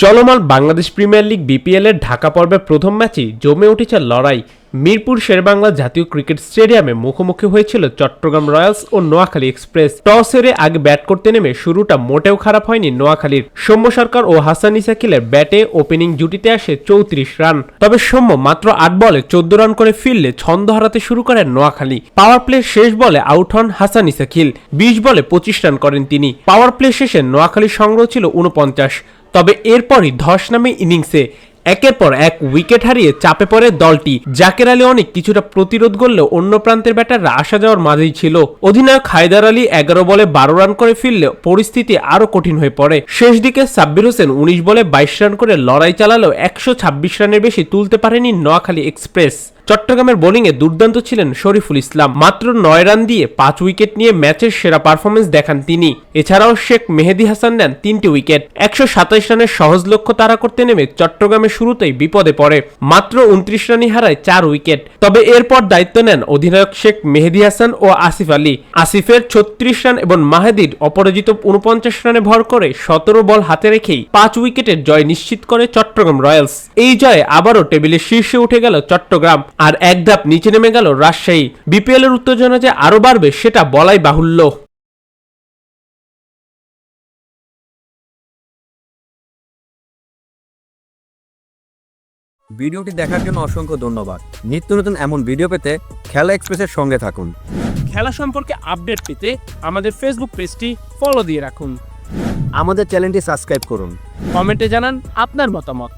চলমান Bangladesh premier league BPL এর ঢাকা পর্বের প্রথম ম্যাচেই জমে উঠেছে লড়াই। মিরপুর শেরবাংলা জাতীয় ক্রিকেট স্টেডিয়ামে মুখোমুখি হয়েছিল চট্টগ্রাম রয়্যালস ও নোয়াখালী এক্সপ্রেস। টস হেরে আগে ব্যাট করতে নেমে শুরুটা মোটেও খারাপ হয়নি নোয়াখালীর। সৌম্য সরকার ও হাসান ইসাকিলের ব্যাটে ওপেনিং জুটিতে আসে চৌত্রিশ রান। তবে সৌম্য মাত্র আট বলে চোদ্দ রান করে ফিরলে ছন্দ হারাতে শুরু করেন নোয়াখালী। পাওয়ার প্লে শেষ বলে আউট হন হাসান ইসাকিল। বিশ বলে পঁচিশ রান করেন তিনি। পাওয়ার প্লে শেষে নোয়াখালীর সংগ্রহ ছিল উনপঞ্চাশ তবে এরপরই ধস নামে ইনিংসে একের পর এক উইকেট হারিয়ে চাপে পড়ে দলটি। জাকের আলী অনেক কিছুটা প্রতিরোধ করলেও অন্য প্রান্তের ব্যাটাররা আসা যাওয়ার মাঝেই ছিল। অধিনায়ক হায়দার আলী এগারো বলে বারো রান করে ফিরলে পরিস্থিতি আরও কঠিন হয়ে পড়ে। শেষ দিকে সাব্বির হোসেন উনিশ বলে বাইশ রান করে লড়াই চালালেও একশো ছাব্বিশ রানের বেশি তুলতে পারেনি নোয়াখালী এক্সপ্রেস। চট্টগ্রামের বোলিংয়ে দুর্দান্ত ছিলেন শরীফুল ইসলাম। মাত্র নয় রান দিয়ে পাঁচ উইকেট নিয়ে ম্যাচের সেরা পারফরমেন্স দেখান তিনি। এছাড়াও শেখ মেহেদি হাসান নেন তিনটি উইকেট। একশো সাতাইশ রানের সহজ লক্ষ্য তাড়া করতে নেমে চট্টগ্রামের শুরুতেই বিপদে পড়ে। মাত্র উনত্রিশ রানই হারায় চার উইকেট। তবে এরপর দায়িত্ব নেন অধিনায়ক শেখ মেহেদি হাসান ও আসিফ আলী। আসিফের ছত্রিশ রান এবং মাহেদির অপরাজিত উনপঞ্চাশ রানে ভর করে সতেরো বল হাতে রেখেই পাঁচ উইকেটের জয় নিশ্চিত করে চট্টগ্রাম রয়্যালস। এই জয়ে আবারও টেবিলের শীর্ষে উঠে গেল চট্টগ্রাম। আর এক ধাপ নিচে নেমে গেল রাজশাহী। বিপিএল এর উত্তেজনা যে আরও বাড়বে সেটা বলাই বাহুল্য। ভিডিওটি দেখার জন্য অসংখ্য ধন্যবাদ। নিত্য নতুন এমন ভিডিও পেতে খেলা এক্সপ্রেসের সঙ্গে থাকুন। খেলা সম্পর্কে আপডেট পেতে আমাদের ফেসবুক পেজটি ফলো দিয়ে রাখুন। আমাদের চ্যানেলটি সাবস্ক্রাইব করুন। কমেন্টে জানান আপনার মতামত।